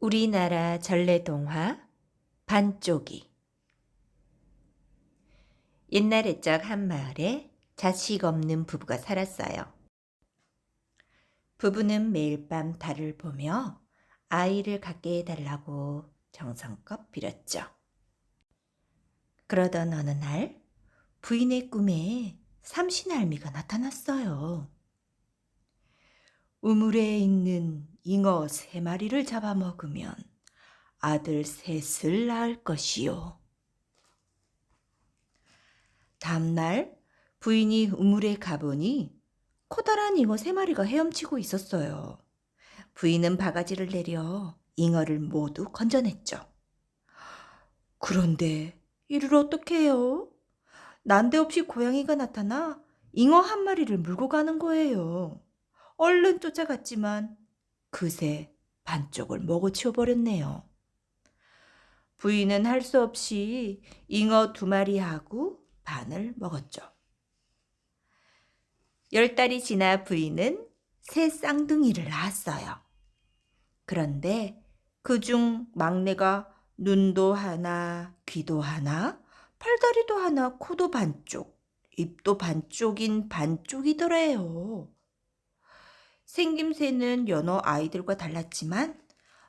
우리나라 전래동화 반쪽이 옛날에 적 한 마을에 자식 없는 부부가 살았어요. 부부는 매일 밤 달을 보며 아이를 갖게 해달라고 정성껏 빌었죠. 그러던 어느 날 부인의 꿈에 삼신할미가 나타났어요. 우물에 있는 잉어 세 마리를 잡아먹으면 아들 셋을 낳을 것이요. 다음날 부인이 우물에 가보니 커다란 잉어 세 마리가 헤엄치고 있었어요. 부인은 바가지를 내려 잉어를 모두 건져냈죠. 그런데 이를 어떻게 해요? 난데없이 고양이가 나타나 잉어 한 마리를 물고 가는 거예요. 얼른 쫓아갔지만 그새 반쪽을 먹어 치워 버렸네요. 부인은 할 수 없이 잉어 두 마리하고 반을 먹었죠. 열 달이 지나 부인은 새 쌍둥이를 낳았어요. 그런데 그 중 막내가 눈도 하나, 귀도 하나, 팔다리도 하나, 코도 반쪽, 입도 반쪽인 반쪽이더래요. 생김새는 여러 아이들과 달랐지만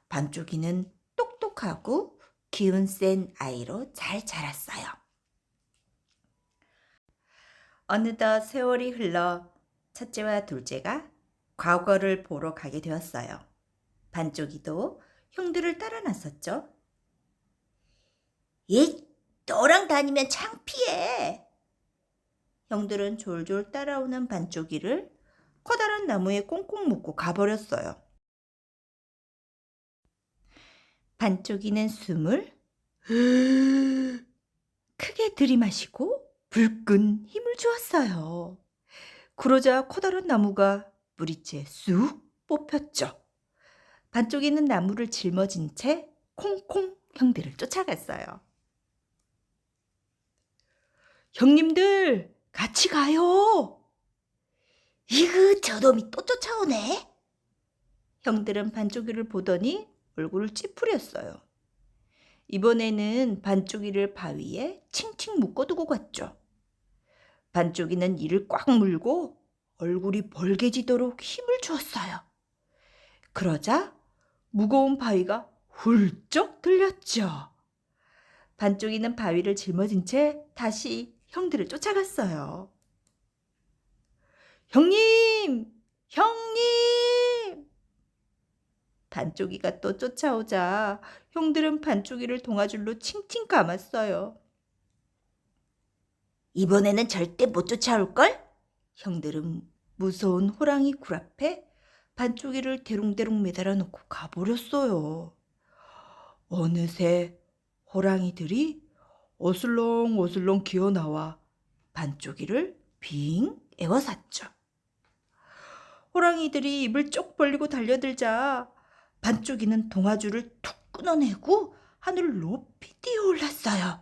반쪽이는 똑똑하고 기운 센 아이로 잘 자랐어요. 어느덧 세월이 흘러 첫째와 둘째가 과거를 보러 가게 되었어요. 반쪽이도 형들을 따라 나섰죠. 이 너랑 다니면 창피해. 형들은 졸졸 따라오는 반쪽이를 커다란 나무에 꽁꽁 묶고 가버렸어요. 반쪽이는 숨을 크게 들이마시고 불끈 힘을 주었어요. 그러자 커다란 나무가 뿌리째 쑥 뽑혔죠. 반쪽이는 나무를 짊어진 채 콩콩 형들을 쫓아갔어요. 형님들, 같이 가요. 이그 저놈이 또 쫓아오네. 형들은 반쪽이를 보더니 얼굴을 찌푸렸어요. 이번에는 반쪽이를 바위에 칭칭 묶어두고 갔죠. 반쪽이는 이를 꽉 물고 얼굴이 벌개지도록 힘을 주었어요. 그러자 무거운 바위가 훌쩍 들렸죠. 반쪽이는 바위를 짊어진 채 다시 형들을 쫓아갔어요. 형님! 형님! 반쪽이가 또 쫓아오자 형들은 반쪽이를 동아줄로 칭칭 감았어요. 이번에는 절대 못 쫓아올걸? 형들은 무서운 호랑이 굴 앞에 반쪽이를 대롱대롱 매달아 놓고 가버렸어요. 어느새 호랑이들이 어슬렁 어슬렁 기어 나와 반쪽이를 빙 에워쌌죠. 호랑이들이 입을 쪽 벌리고 달려들자 반쪽이는 동아줄을 툭 끊어내고 하늘을 높이 뛰어올랐어요.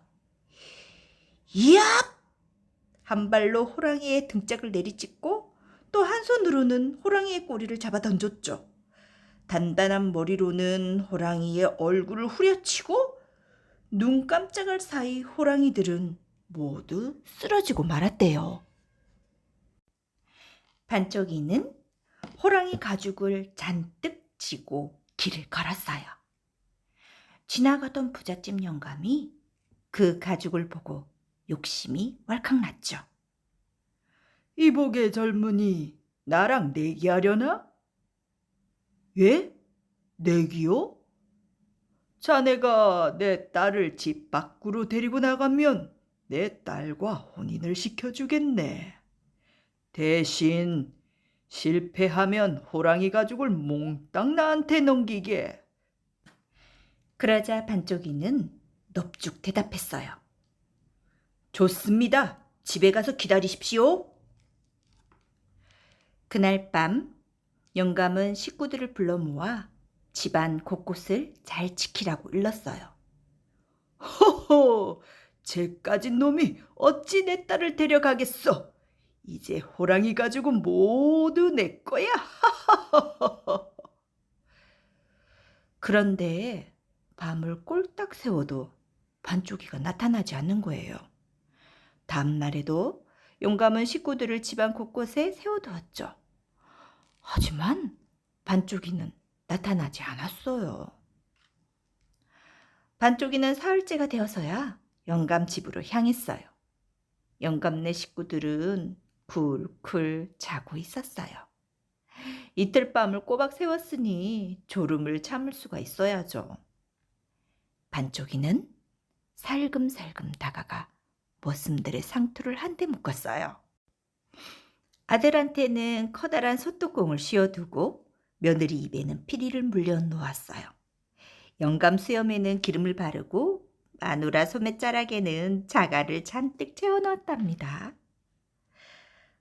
이야! 한 발로 호랑이의 등짝을 내리찍고 또 한 손으로는 호랑이의 꼬리를 잡아 던졌죠. 단단한 머리로는 호랑이의 얼굴을 후려치고 눈 깜짝할 사이 호랑이들은 모두 쓰러지고 말았대요. 반쪽이는 호랑이 가죽을 잔뜩 지고 길을 걸었어요. 지나가던 부잣집 영감이 그 가죽을 보고 욕심이 왈칵 났죠. 이복의 젊은이 나랑 내기하려나? 예? 내기요? 자네가 내 딸을 집 밖으로 데리고 나가면 내 딸과 혼인을 시켜주겠네. 대신 실패하면 호랑이 가죽을 몽땅 나한테 넘기게. 그러자 반쪽이는 넙죽 대답했어요. 좋습니다. 집에 가서 기다리십시오. 그날 밤 영감은 식구들을 불러 모아 집안 곳곳을 잘 지키라고 일렀어요. 호호, 쟤까진 놈이 어찌 내 딸을 데려가겠어? 이제 호랑이 가죽은 모두 내 거야. 그런데 밤을 꼴딱 세워도 반쪽이가 나타나지 않는 거예요. 다음 날에도 용감은 식구들을 집안 곳곳에 세워두었죠. 하지만 반쪽이는 나타나지 않았어요. 반쪽이는 사흘째가 되어서야 영감 집으로 향했어요. 영감네 식구들은 쿨쿨 자고 있었어요. 이틀 밤을 꼬박 세웠으니 졸음을 참을 수가 있어야죠. 반쪽이는 살금살금 다가가 머슴들의 상투를 한데 묶었어요. 아들한테는 커다란 솥뚜껑을 씌워두고 며느리 입에는 피리를 물려 놓았어요. 영감 수염에는 기름을 바르고 마누라 소매자락에는 자갈을 잔뜩 채워넣었답니다.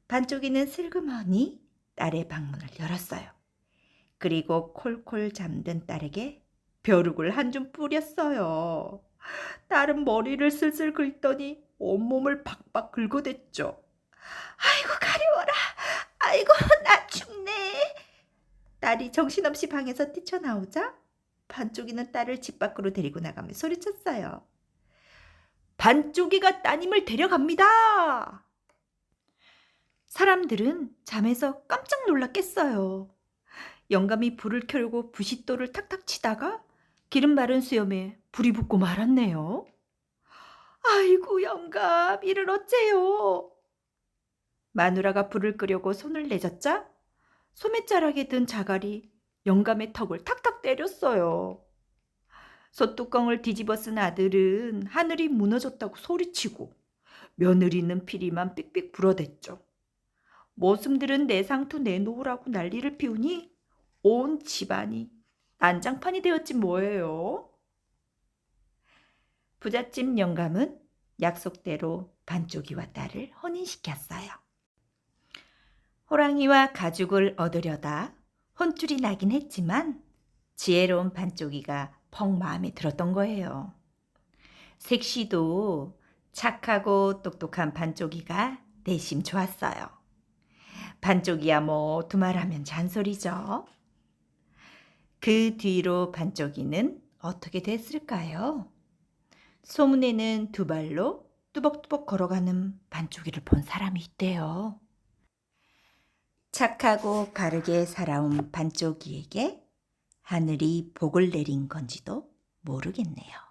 반쪽이는 슬그머니 딸의 방문을 열었어요. 그리고 콜콜 잠든 딸에게 벼룩을 한 줌 뿌렸어요. 딸은 머리를 슬슬 긁더니 온몸을 박박 긁어댔죠. 아이고 가려워라. 아이고 나 죽네. 딸이 정신없이 방에서 뛰쳐나오자 반쪽이는 딸을 집 밖으로 데리고 나가며 소리쳤어요. 반쪽이가 따님을 데려갑니다. 사람들은 잠에서 깜짝 놀랐겠어요. 영감이 불을 켜고 부싯돌을 탁탁 치다가 기름 바른 수염에 불이 붙고 말았네요. 아이고 영감 이를 어째요? 마누라가 불을 끄려고 손을 내젓자 소매자락에 든 자갈이 영감의 턱을 탁탁 때렸어요. 솥뚜껑을 뒤집어 쓴 아들은 하늘이 무너졌다고 소리치고 며느리는 피리만 삑삑 불어댔죠. 모슴들은 내 상투 내놓으라고 난리를 피우니 온 집안이 난장판이 되었지 뭐예요. 부잣집 영감은 약속대로 반쪽이와 딸을 혼인시켰어요. 호랑이와 가죽을 얻으려다 혼쭐이 나긴 했지만 지혜로운 반쪽이가 펑 마음에 들었던 거예요. 색시도 착하고 똑똑한 반쪽이가 내심 좋았어요. 반쪽이야 뭐 두말하면 잔소리죠. 그 뒤로 반쪽이는 어떻게 됐을까요? 소문에는 두 발로 뚜벅뚜벅 걸어가는 반쪽이를 본 사람이 있대요. 착하고 바르게 살아온 반쪽이에게 하늘이 복을 내린 건지도 모르겠네요.